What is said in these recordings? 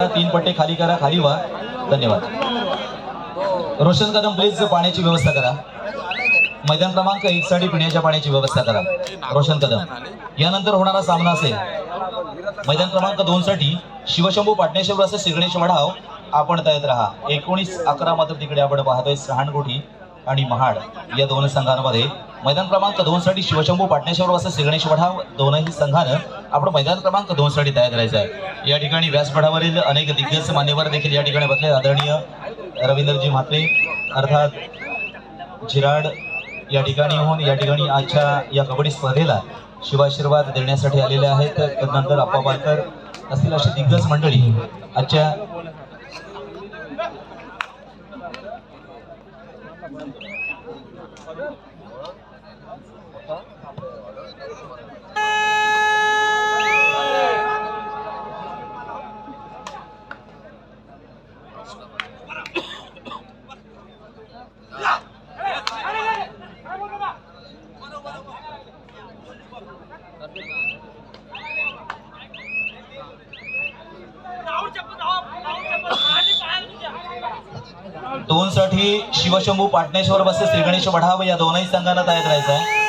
तीन पट्टे खाली करा खाली व्हा. धन्यवाद. रोशन कदम प्लीज पाण्याची व्यवस्था करा. मैदान क्रमांक एक साठी पिण्याच्या पाण्याची व्यवस्था करा. रोशन कदम. यानंतर होणारा सामना असेल. मैदान क्रमांक दोन साठी शिवशंभू पाटणेश्वर असे सिग्नेश वढाव आपण तयार राहा एकोणीस अकरा मात्र तिकडे आपण पाहतोय. सहाणकोटी आणि महाड या दोन संघांमध्ये मैदान क्रमांक दोन साठी शिवशंभू पाटणेश्वर वर्सेस सिग्नेश वढाव दोनही संघानं आपण मैदान क्रमांक दोन साठी तयार करायचं आहे. या ठिकाणी व्यासपीठावरील अनेक दिग्गज मान्यवर देखील या ठिकाणी बसले. आदरणीय रवींद्रजी म्हात्रे अर्थात झिराड या ठिकाणी होऊन या ठिकाणी आजच्या या कबड्डी स्पर्धेला शिवाशीर्वाद देण्यासाठी आलेले आहेत. त्यानंतर अप्पा पालकर असतील अशी दिग्गज मंडळी आजच्या दोन साठी शिवशंभू पाटणेश्वर बसेस श्रीगणेश वढाव या दोनही संघांना तयार राहायचं आहे.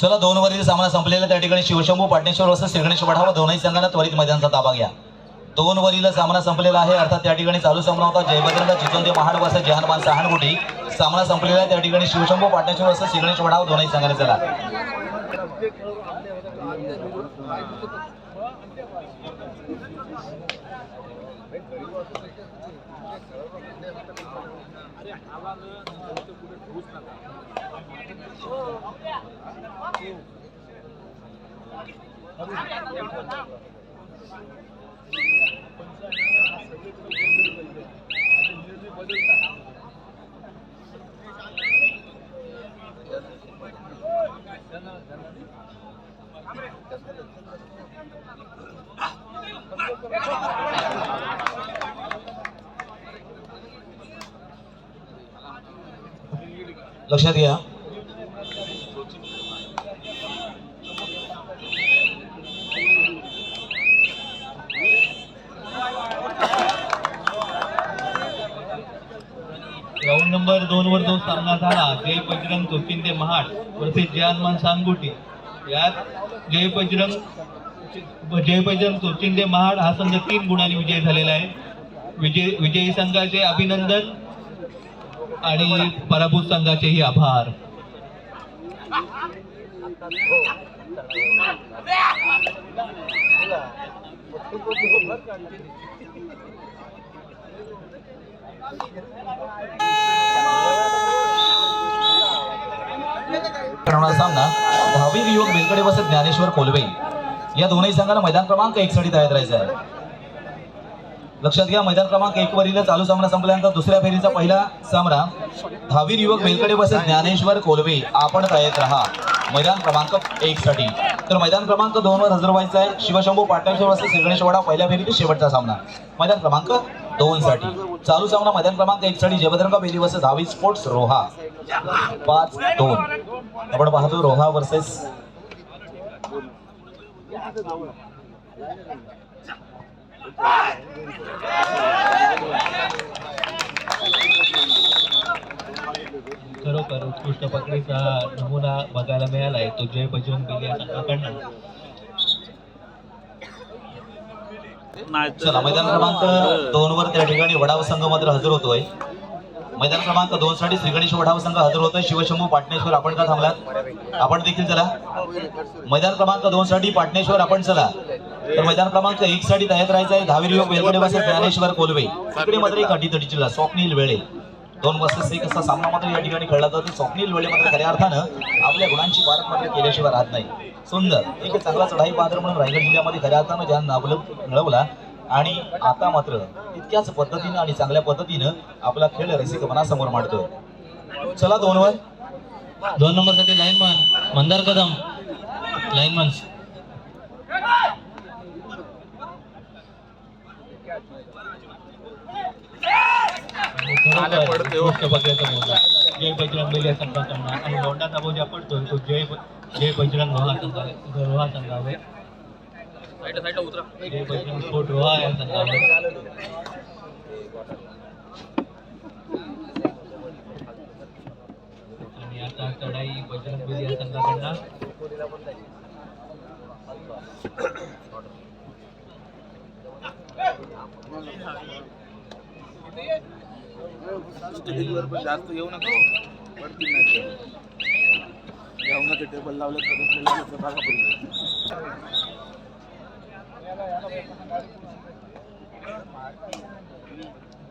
चला दोन वरील सामना संपलेला त्या ठिकाणी शिवशंभू पाटणेश्वर वर्सेस श्रीगणेश वढाव दोनही संघांना त्वरित मैदानाचा ताबा घ्या. दोन वरील सामना संपलेला आहे अर्थात त्या ठिकाणी चालू सामना होता. जयभद्रंग जितोंदे महाड वर्सेस जहानमान सहानगुटी. सामना संपलेला त्या ठिकाणी शिवशंभू पाटणेश्वर वर्सेस श्रीगणेश वढाव दोनही संघांना चला. लक्षात घ्या. राऊंड नंबर दोन वर जो सामना झाला जय बजरंग चोचिंदे महाड वर्सेस जय हनुमान सांगुटी यात जय बजरंग जय बजरंग महाड हा संघ तीन गुणांनी विजय झालेला आहे विजय विजयी संघाचे अभिनंदन आणि पराभूत संघाचेही आभार सामना युवक बेलकडे बसत ज्ञानेश्वर कोलवे या दोनही संघाला मैदान क्रमांक एक साठी तयार करायचं आहे. लक्षात घ्या मैदान क्रमांक एक वरील चालू सामना संपल्यानंतर दुसऱ्या फेरीचा पहिला सामना दहावीर युवक बेलकडे बसत ज्ञानेश्वर कोलवे आपण तयार राहा. मैदान क्रमांक एक साठी तर मैदान क्रमांक दोन वर हजर व्हायचं आहे शिवशंभू पाटणेश्वर वर्सेस श्रीगणेशवाडा पहिल्या फेरीतील शेवटचा सामना. मैदान क्रमांक दोन साठी चालू सामना मैदान क्रमांक एक साठी जयभद्रंग बेली वर्सेस दहावी स्पोर्ट्स रोहा. पाच दोन. आपण पाहतो रोहा वर्सेस उत्कृष्ट पकडीचा नमुना बघायला मिळाला आहे तो जय बजरंग बेली या संघाकडनं चला मैदान क्रमांक दोन वर त्या ठिकाणी वडाव संघ मात्र हजर होतोय. मैदान क्रमांक दोन साठी श्रीगणेश वडाव संघ हजर होतोय. शिवशंभू पाटणेश्वर आपण का थांबलात? आपण देखील चला. मैदान क्रमांक दोन साठी पाटणेश्वर आपण चला. तर मैदान क्रमांक एक साठी तयार राहायचं आहे दहावी युवक वेलकडे ज्ञानेश्वर कोलवे. इकडे मात्र एक अटीतटीची. स्वप्नील वेळे. दोन वर्सेस एक असा सामना मात्र या ठिकाणी खेळला जातो. स्वप्नील वेळे मात्र खऱ्या अर्थानं आपल्या गुणांची पारख मात्र केल्याशिवाय राहत नाही. सुंदर एक चांगला चढाई बहादर म्हणून रायगड जिल्ह्यामध्ये खऱ्या अर्थानं ज्या नावल मिळवला आणि आता मात्र तितक्याच पद्धतीनं आणि चांगल्या पद्धतीनं आपला खेळ रसिक मनासमोर मांडतोय. चला दोन वर. दोन number line lineman Mandar Kadam. Lineman Jai Bajrang Beli या संघाकडनं आणि लोंडाचा बोजा पडतोय तो जय जय बजरंग रोहा संघा रोहा संघावर जय बजरंग स्पोर्ट रोहा या संघावर आणि आता चढाई बजरंग बेली या संघाकडनं. जास्त येऊ नका. पडतील नाही जेवणाचे टेबल लावले तर बघा पडले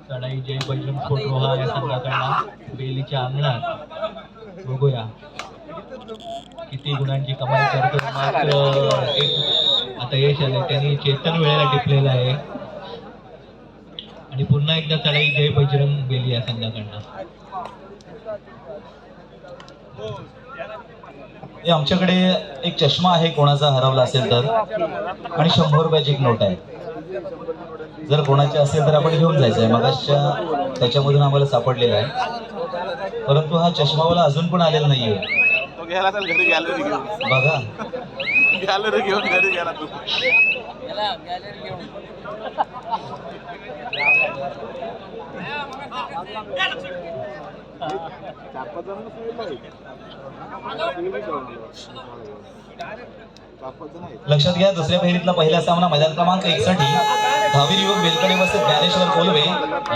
चढाई जय बजरंग स्पोर्ट रोहा या संघाकडला. बेलीच्या अंगणात. बघूया. किती गुणांची कमाई करतो मात्र एक आता यश आले त्यांनी चेतन वेळेला टिपलेला आहे. आणि पुन्हा एकदा चढाई जय बजरंग बेली या संघाकडनं. हे आमच्याकडे एक चष्मा आहे कोणाचा हरवला असेल तर. आणि शंभर रुपयाची एक नोट आहे. जर कोणाची असेल तर आपण घेऊन जायचं आहे मगाच्या त्याच्यामधून आम्हाला सापडलेला आहे. परंतु हा चष्मावाला अजून पण आलेला नाहीये. गेला बघा. गॅलरी घेऊन घरी गेला तू. लक्षात घ्या दुसऱ्या फेरीतला पहिला सामना मैदान क्रमांक एक साठी धावीर युवक वेलकडे वसत ज्ञानेश्वर कोलवे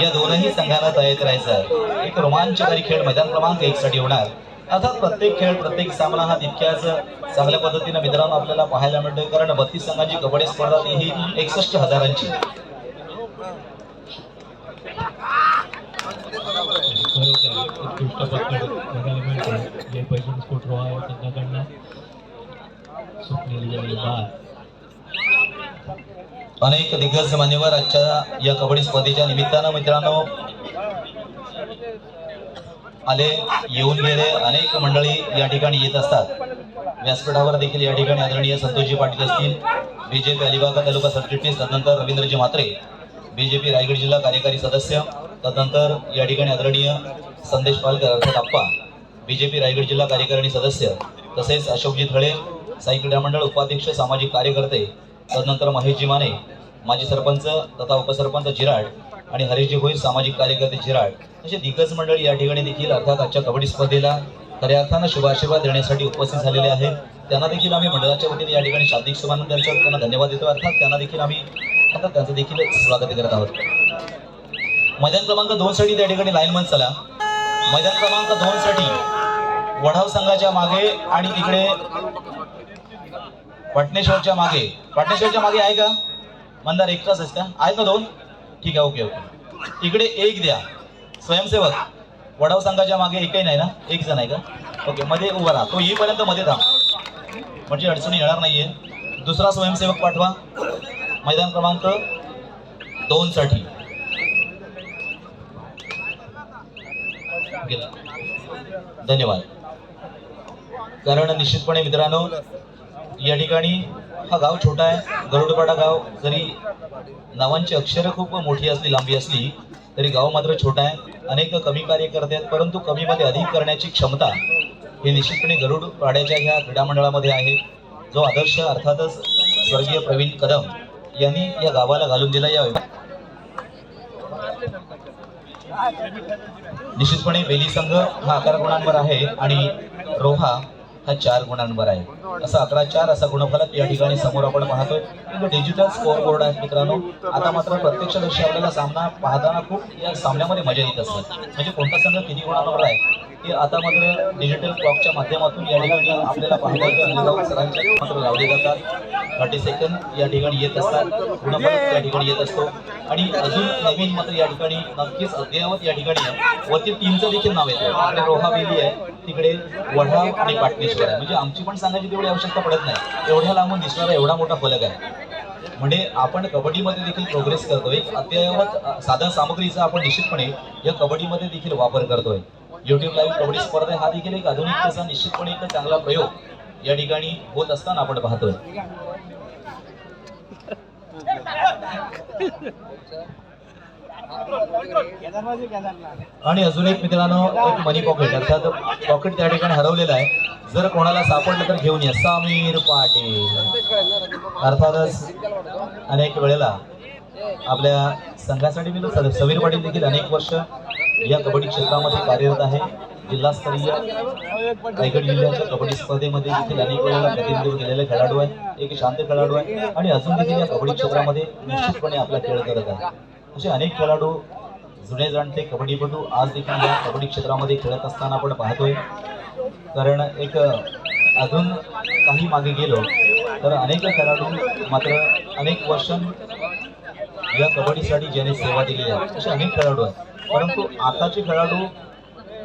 या दोनही संघांना तयार राहायचं एक रोमांचकारी खेळ मैदान क्रमांक एक साठी होणार. अर्थात प्रत्येक खेळ प्रत्येक सामना हा तितक्याच चांगल्या पद्धतीने मित्रांनो आपल्याला पाहायला मिळतोय. कारण बत्तीस संघांची कबड्डी स्पर्धा ही एकसष्ट हजारांची खरोखर उत्कृष्ट पकड बघायला मिळते जे पैसे स्फोट रोहा त्यांच्याकडनं बाद अनेक दिग्गज मान्यवर आजच्या या कबड्डी स्पर्धेच्या निमित्तानं मित्रांनो आले येऊन गेले. अनेक मंडळी या ठिकाणी येत असतात. व्यासपीठावर देखील या ठिकाणी आदरणीय संतोषजी पाटील असतील. बीजेपी अलिबाग तालुका सरचिटणीस तदनंतर रवींद्रजी म्हात्रे बीजेपी रायगड जिल्हा कार्यकारी सदस्य. तदनंतर या ठिकाणी आदरणीय संदेश पालकर अर्थात आप्पा बीजेपी रायगड जिल्हा कार्यकारिणी सदस्य तसेच अशोकजी थळे साई क्रीडा मंडळ उपाध्यक्ष सामाजिक कार्यकर्ते तदनंतर महेशजी माने माजी सरपंच तथा उपसरपंच जिराड आणि हरीशजी भोईर सामाजिक कार्यकर्ते जिराड. असे दिग्गज मंडळ या ठिकाणी देखील अर्थात आजच्या कबड्डी स्पर्धेला खऱ्या अर्थानं शुभाशीर्वाद देण्यासाठी उपस्थित झालेले आहेत. त्यांना देखील आम्ही मंडळाच्या वतीने या ठिकाणी शाब्दिक शुभानंद त्यांचा त्यांना धन्यवाद देतो. अर्थात त्यांना देखील आम्ही अर्थात त्यांचं देखील स्वागत करत आहोत. मैदान क्रमांक दोन साठी त्या ठिकाणी लाईनमन चला. मैदान क्रमांक दोन साठी वढाव संघाच्या मागे आणि तिकडे पटनेश्वरच्या मागे. पटनेश्वरच्या मागे आहे का? मंदार एकटाच आहेस का? आहे ना दोन? ठीक आहे ओके ओके. इकडे एक द्या. स्वयंसेवक. वडाव संघाच्या मागे एकही नाही ना? एक जण आहे का? ओके मध्ये उभा राहा. तो येईपर्यंत मध्ये थांब. म्हणजे अडचणी येणार नाहीये. दुसरा स्वयंसेवक पाठवा. मैदान क्रमांक दोन केलं धन्यवाद. कारण निश्चितपणे मित्रांनो या ठिकाणी हा गाव छोटा आहे. गरुडपाडा गाव जरी नावांची अक्षरं खूप मोठी असली लांबी असली तरी गाव मात्र छोटा आहे. अनेक कमी कार्यकर्ते आहेत परंतु कमीमध्ये अधिक करण्याची क्षमता ही निश्चितपणे गरुड पाड्याच्या ह्या क्रीडा मंडळामध्ये आहे. जो आदर्श अर्थातच स्वर्गीय प्रवीण कदम यांनी या गावाला घालून दिला या निश्चितपणे वेली संघ हा अकरा गुणांवर आहे आणि रोहा हा चार गुणांवर आहे. असा अकरा चार असा गुणफलक या ठिकाणी समोर आपण पाहतोय. डिजिटल स्कोअर बोर्ड आहे मित्रांनो. आता मात्र प्रत्यक्ष दर्शी आपल्याला सामना पाहताना खूप या सामन्यामध्ये मजा येत असते. म्हणजे कोणता संघ किती गुणांवर आहे? की आता मात्र डिजिटल क्लॉकच्या माध्यमातून या ठिकाणी आपल्याला पाहायला सरांचे मात्र लावले जातात. थर्टी सेकंद या ठिकाणी येत असतात. गुणफलक या ठिकाणी येत असतो. आणि अजून नवीन मात्र या ठिकाणी नक्कीच अद्ययावत या ठिकाणी आहे. वरती टीमचं देखील नाव येतं. इकडे रोहा बेली आहे. तिकडे वढा आणि पाटणेश्वर आहे. म्हणजे आमची पण सांगायची तेवढी आवश्यकता पडत नाही. एवढ्या लांबून दिसणारा एवढा मोठा फलक आहे. म्हणजे आपण कबड्डीमध्ये देखील प्रोग्रेस करतोय. अद्ययावत साधन सामग्रीचा आपण निश्चितपणे या कबड्डीमध्ये देखील वापर करतोय. युट्यूब लाईव्ह कबड्डी स्पर्धा हा देखील एक आधुनिकतेचा निश्चितपणे एक चांगला प्रयोग या ठिकाणी होत असताना आपण पाहतोय. आणि अजून एक मित्रांनो एक मनी पॉकेट अर्थात पॉकेट त्या ठिकाणी हरवलेलं आहे. जर कोणाला सापडलं तर घेऊन या. समीर पाटील. अर्थातच अनेक वेळेला आपल्या संघासाठी मी समीर पाटील देखील अनेक वर्ष या कबड्डी क्षेत्रामध्ये कार्यरत आहे. जिल्हास्तरीय रायगड जिल्ह्याच्या कबड्डी स्पर्धेमध्ये देखील अनेक वेळेला प्रतिनिधित्व केलेले खेळाडू आहे एक शांत खेळाडू आहे आणि अजून देखील या कबड्डी क्षेत्रामध्ये निश्चितपणे आपला खेळ करत आहे. असे अनेक खेळाडू जुने जाणते कबड्डीपटू आज देखील या कबड्डी क्षेत्रामध्ये खेळत असताना आपण पाहतोय. कारण एक अजून काही मागे गेलो तर अनेक खेळाडू मात्र अनेक वर्ष या कबड्डीसाठी ज्याने सेवा दिली आहे. असे अनेक खेळाडू आहेत. परंतु आताचे खेळाडू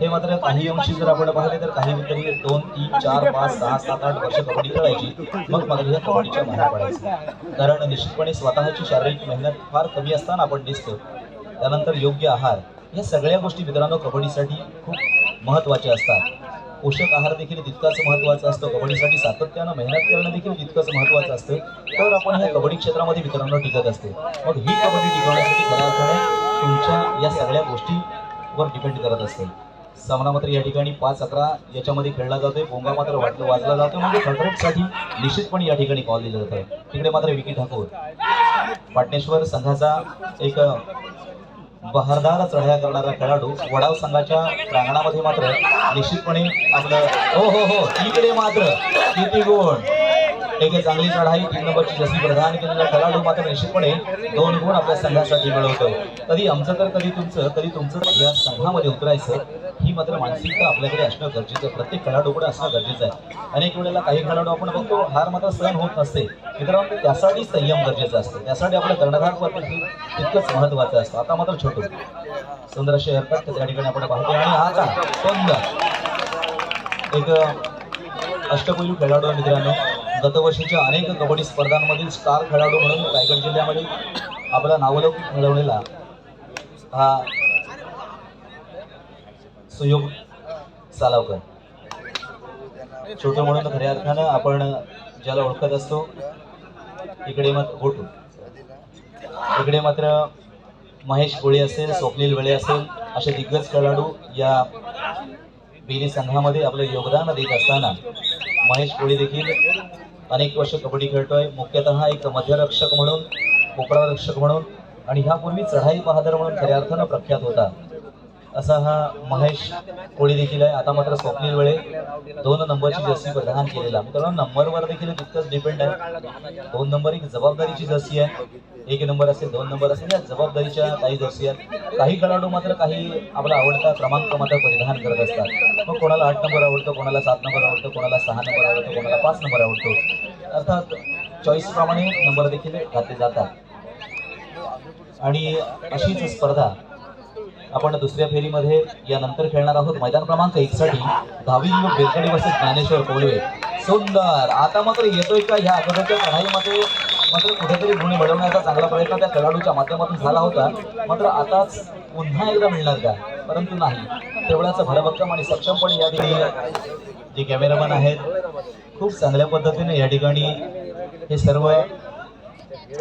हे मात्र काही अंशी जर आपण पाहिले तर काही तरी दोन तीन चार पाच सहा सात आठ वर्ष कबड्डी खेळायची. मग मात्र या कबड्डीच्या बाहेर पडायचं. कारण निश्चितपणे स्वतःची शारीरिक मेहनत फार कमी असताना आपण दिसतो. त्यानंतर योग्य आहार या सगळ्या गोष्टी मित्रांनो कबड्डीसाठी खूप महत्त्वाच्या असतात. पोषक आहार देखील तितकाच महत्त्वाचा असतो. कबड्डीसाठी सातत्यानं मेहनत करणं देखील तितकंच महत्त्वाचं असतं. तर आपण ह्या कबड्डी क्षेत्रामध्ये मित्रांनो टिकत असते. मग ही कबड्डी टिकवण्यासाठी खऱ्या अर्थाने तुमच्या या सगळ्या गोष्टीवर डिपेंड करत असते सामना मात्र या ठिकाणी पाच अकरा याच्यामध्ये खेळला जातोय. बोंगा मात्र वाटलं वाजला जातो म्हणजे थर्डरेटसाठी निश्चितपणे या ठिकाणी कॉल दिला जात आहे तिकडे मात्र विकी ठाकूर. पाटणेश्वर संघाचा एक बहारदार चढाया करणारा खेळाडू वडाव संघाच्या प्रांगणामध्ये मात्र निश्चितपणे आपलं हो हो हो. इकडे मात्र किती गुण. एक चांगली चढाई तीन नंबरची जशी प्रधान केलेला खेळाडू मात्र निश्चितपणे दोन गुण आपल्या संघासाठी मिळवतोय. कधी आमचं तर कधी तुमचं कधी तुमचं या संघामध्ये उतरायचं ही मात्र मानसिकता आपल्याकडे असणं गरजेचं आहे. प्रत्येक खेळाडूकडे असणं गरजेचं आहे. अनेक वेळेला काही खेळाडू आपण बघतो हार मात्र सहन होत नसते. मित्रांनो त्यासाठी संयम गरजेचा असतो. त्यासाठी आपलं कर्णधार पद्धती तितकंच महत्वाचं असतं. आता मात्र छोटू. सुंदर असे हरकत त्या ठिकाणी आपण पाहतो आणि आता सुंदर एक अष्टपैलू खेळाडू मित्रांनो. गतवर्षीच्या अनेक कबड्डी स्पर्धांमधील स्टार खेळाडू म्हणून रायगड जिल्ह्यामध्ये आपला नावलौकिक मिळवलेला हा सुयोग सालावकर. छोटं म्हणून खऱ्या अर्थानं आपण ज्याला ओळखत असतो इकडे मग गोटू. इकडे मात्र महेश कोळी असेल स्वप्नील वेळे असेल असे दिग्गज खेळाडू या बेली संघामध्ये आपलं योगदान देत असताना महेश कोळी देखील अनेक वर्ष कबड्डी खेळतोय. मुख्यतः एक मध्यरक्षक म्हणून कोपरा रक्षक म्हणून आणि ह्यापूर्वी चढाई बहादर म्हणून खऱ्या अर्थानं प्रख्यात होता. असा हा महेश कोळी देखील आहे. आता मात्र स्वप्नील वेळे दोन नंबरची जर्सी प्रदान केलेला. मित्रांनो नंबरवर देखील तितकंच डिपेंड आहे. दोन नंबर एक जबाबदारीची जर्सी आहे. एक नंबर असेल दोन नंबर असेल या जबाबदारीच्या काही गोष्टी आहेत. काही खेळाडू मात्र काही आपला आवडता क्रमांक मात्र परिधान करत असतात. मग कोणाला आठ नंबर आवडतो कोणाला सात नंबर आवडतो कोणाला सहा नंबर आवडतो कोणाला पाच नंबर आवडतो. अर्थात चॉईसप्रमाणे नंबर देखील घातले जातात. आणि अशीच स्पर्धा आपण दुसऱ्या फेरीमध्ये यानंतर खेळणार आहोत मैदान क्रमांक एक साठी दहावी युवक बेलकडी वर्सेस ज्ञानेश्वर कोळवे सुंदर! आता मात्र येतोय का ह्या अगोदरच्या लढाईमध्ये? मात्र कुठेतरी गुण मिळवण्याचा चांगला प्रयत्न त्या खेळाडूच्या माध्यमातून झाला होता. मात्र आताच पुन्हा एकदा मिळणार का? परंतु नाही. तेवढाच भरभक्कम आणि सक्षमपणे या ठिकाणी जे कॅमेरामॅन आहेत खूप चांगल्या पद्धतीने या ठिकाणी हे सर्व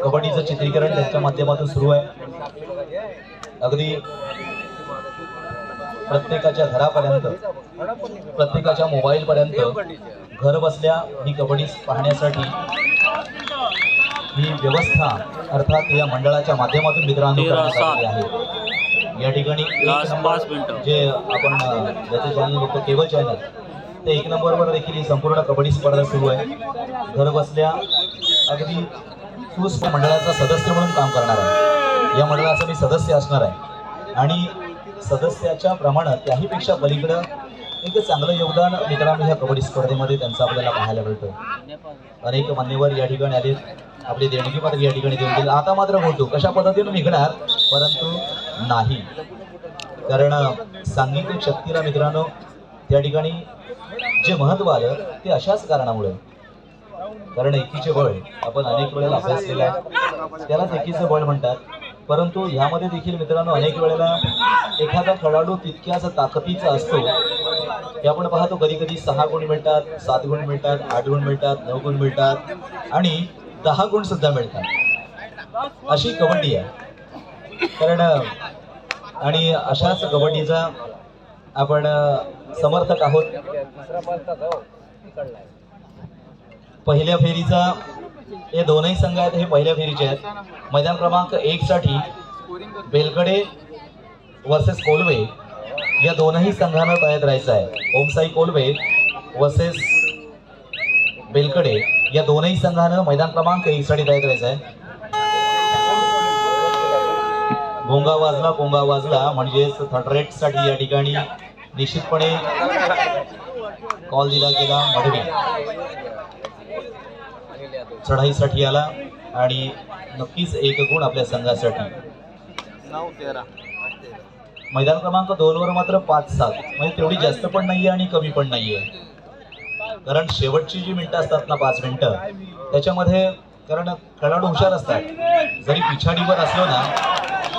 कबड्डीचं चित्रीकरण त्यांच्या माध्यमातून सुरू आहे. अगदी प्रत्येकाच्या घरापर्यंत प्रत्येकाच्या मोबाईलपर्यंत घर बसल्या ही कबड्डी पाहण्यासाठी ही व्यवस्था अर्थात या मंडळाच्या माध्यमातून मित्रांनो करण्यात आलेली आहे. या ठिकाणी जे आपण ज्याचं चॅनल बघतो केबल चॅनल ते एक नंबरवर देखील ही संपूर्ण कबड्डी स्पर्धा सुरू आहे. घर बसल्या अगदी सुस्प मंडळाचा सदस्य म्हणून काम करणार आहे. या मंडळाचा मी सदस्य असणार आहे. आणि सदस्याच्या प्रमाणात त्याहीपेक्षा पलीकडं एक चांगलं योगदान मित्रांनो ह्या कबड्डी स्पर्धेमध्ये त्यांचं आपल्याला पाहायला मिळतं अनेक मान्यवर या ठिकाणी आले. आपली देणगी मात्र या ठिकाणी देऊन गेले आता मात्र होतो. कशा पद्धतीने निघणार? परंतु नाही. कारण सांघिक शक्तीला मित्रांनो त्या ठिकाणी जे महत्त्व आलं ते अशाच कारणामुळे. कारण एकीचे बळ आपण अनेक वेळेला अभ्यासलेलं आहे त्यालाच एकीचं बळ म्हणतात. परंतु ह्यामध्ये देखील मित्रांनो अनेक वेळेला एखादा खेळाडू तितक्याच ताकदीचा असतो हे आपण पाहतो कधी कधी सहा गुण मिळतात सात गुण मिळतात आठ गुण मिळतात नऊ गुण मिळतात आणि दहा गुण सुद्धा मिळतात. अशी कबड्डी आहे. कारण आणि अशाच कबड्डीचा आपण समर्थक आहोत. पहिल्या फेरीचा हे दोनही संघ आहेत हे पहिल्या फेरीचे आहेत. मैदान क्रमांक एक साठी बेलकडे वर्सेस कोलवे या दोनही संघांना तयार राहायचं आहे. ओमसाई कोलवे वसेस बेलकडे या दोनही संघानं मैदान क्रमांक एक साठी तयार राहायचं आहे. गोंगा वाजला गोंगा वाजला म्हणजेच थर्ड रेटसाठी या ठिकाणी निश्चितपणे कॉल दिला गेला मडवी. चढाईसाठी आला आणि नक्कीच एक गुण आपल्या संघासाठी. नऊ तेरा. मैदान क्रमांक दोन वर मात्र पाच सात. म्हणजे तेवढी जास्त पण नाहीये आणि कमी पण नाहीये. कारण शेवटची जी मिनिटं असतात ना पाच मिनिटं त्याच्यामध्ये कारण खेळाडू हुशार असतात. जरी पिछाडीवर असलो ना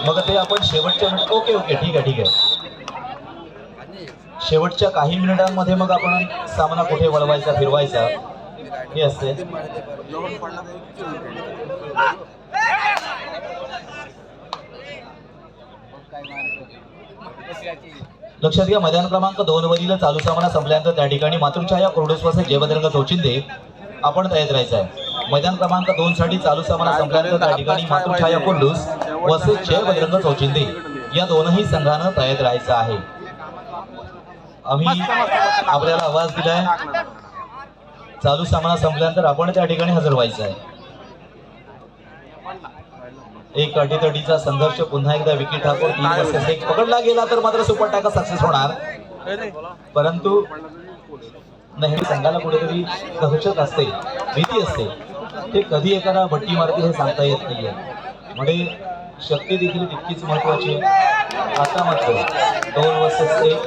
मग ते आपण शेवटच्या ओके ओके ठीक आहे ठीक आहे. शेवटच्या काही मिनिटांमध्ये मग आपण सामना कुठे वळवायचा फिरवायचा हे असते लोहन पडला तर एक विकेट. लक्षात घ्या मैदान क्रमांक दोन वरील चालू सामना संपल्यानंतर त्या ठिकाणी मातृछाया कोरडोस वसे जयभद्रंग चौचिंदे आपण तयार राहायचं आहे मैदान क्रमांक दोन साठी चालू सामना संपल्यानंतर त्या ठिकाणी मातृछाया कोल्डूस वसे जयभद्रंग चौचिंदे या दोनही संघानं तयार राहायचं आहे. आम्ही आपल्याला आवाज दिलाय. चालू सामना संपल्यानंतर आपण त्या ठिकाणी हजर व्हायचं आहे एक अटीतटीचा संघर्ष पुन्हा एकदा विकी ठाकूर तीन एक पकडला गेला तर मात्र सुपर टाका सक्सेस होणार. परंतु नेहमी संघाला कुठेतरी दहशत असते भीती असते. ते कधी एखादा भट्टी मारते हे सांगता येत नाहीये. म्हणजे शक्ती देखील तितकीच महत्वाची आहे. आता मात्र दोन वर्ष एक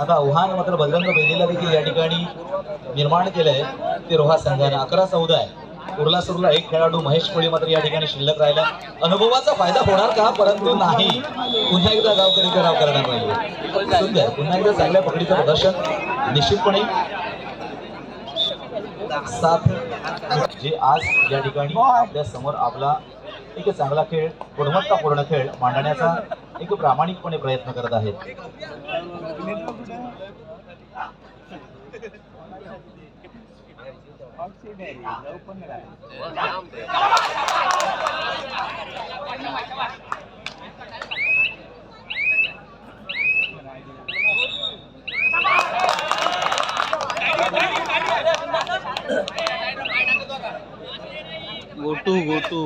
आता आव्हान मात्र बजरंग बेदीला देखील या ठिकाणी निर्माण केलंय. ते रोहा संघाने. अकरा चौदा आहे. उरला सुरला एक खेळाडू महेश कोळी मात्र या ठिकाणी शिल्लक राहिला. अनुभवाचा फायदा होणार का? परंतु नाही. पुन्हा एकदा गावकरी कराव करणार नाही. सुंदर. पुन्हा एकदा चांगल्या पकडीचं प्रदर्शन. निश्चितपणे. सात जे आज या ठिकाणी आपल्यासमोर आपला एक चांगला खेळ गुणवत्तापूर्ण खेळ मांडण्याचा एक प्रामाणिकपणे प्रयत्न करत आहेत. गोटू गोटू.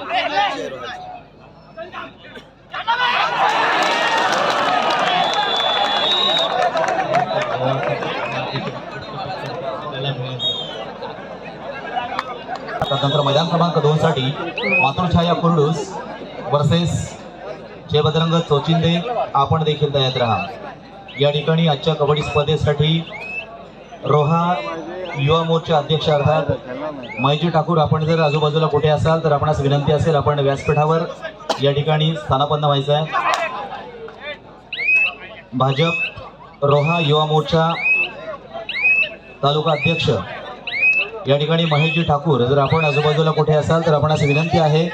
त्याला नंतर मैदान क्रमांक दोन साठी मातृछाया कुरडूस वर्सेस जयभद्रंग चोचिंदे. आपण देखील तयार राहा. या ठिकाणी आजच्या कबड्डी स्पर्धेसाठी रोहा युवा मोर्चा अध्यक्ष अर्थात मैजी ठाकूर आपण जर आजूबाजूला कुठे असाल तर आपणास विनंती असेल आपण व्यासपीठावर या ठिकाणी स्थानापन्न व्हायचं आहे. भाजप रोहा युवा मोर्चा तालुका अध्यक्ष या ठिकाणी महेशजी ठाकूर जर आपण आजूबाजूला कुठे असाल तर आपणास विनंती आहे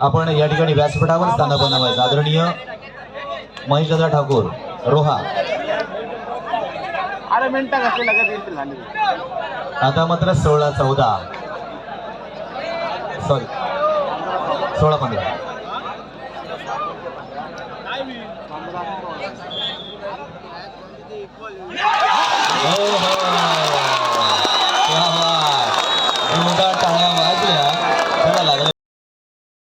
आपण या ठिकाणी व्यासपीठावर स्थानापन्न व्हायचं आदरणीय महेशदादा ठाकूर रोहा. आता मात्र सोळा चौदा. सॉरी सोळा पंधरा. हो, हो,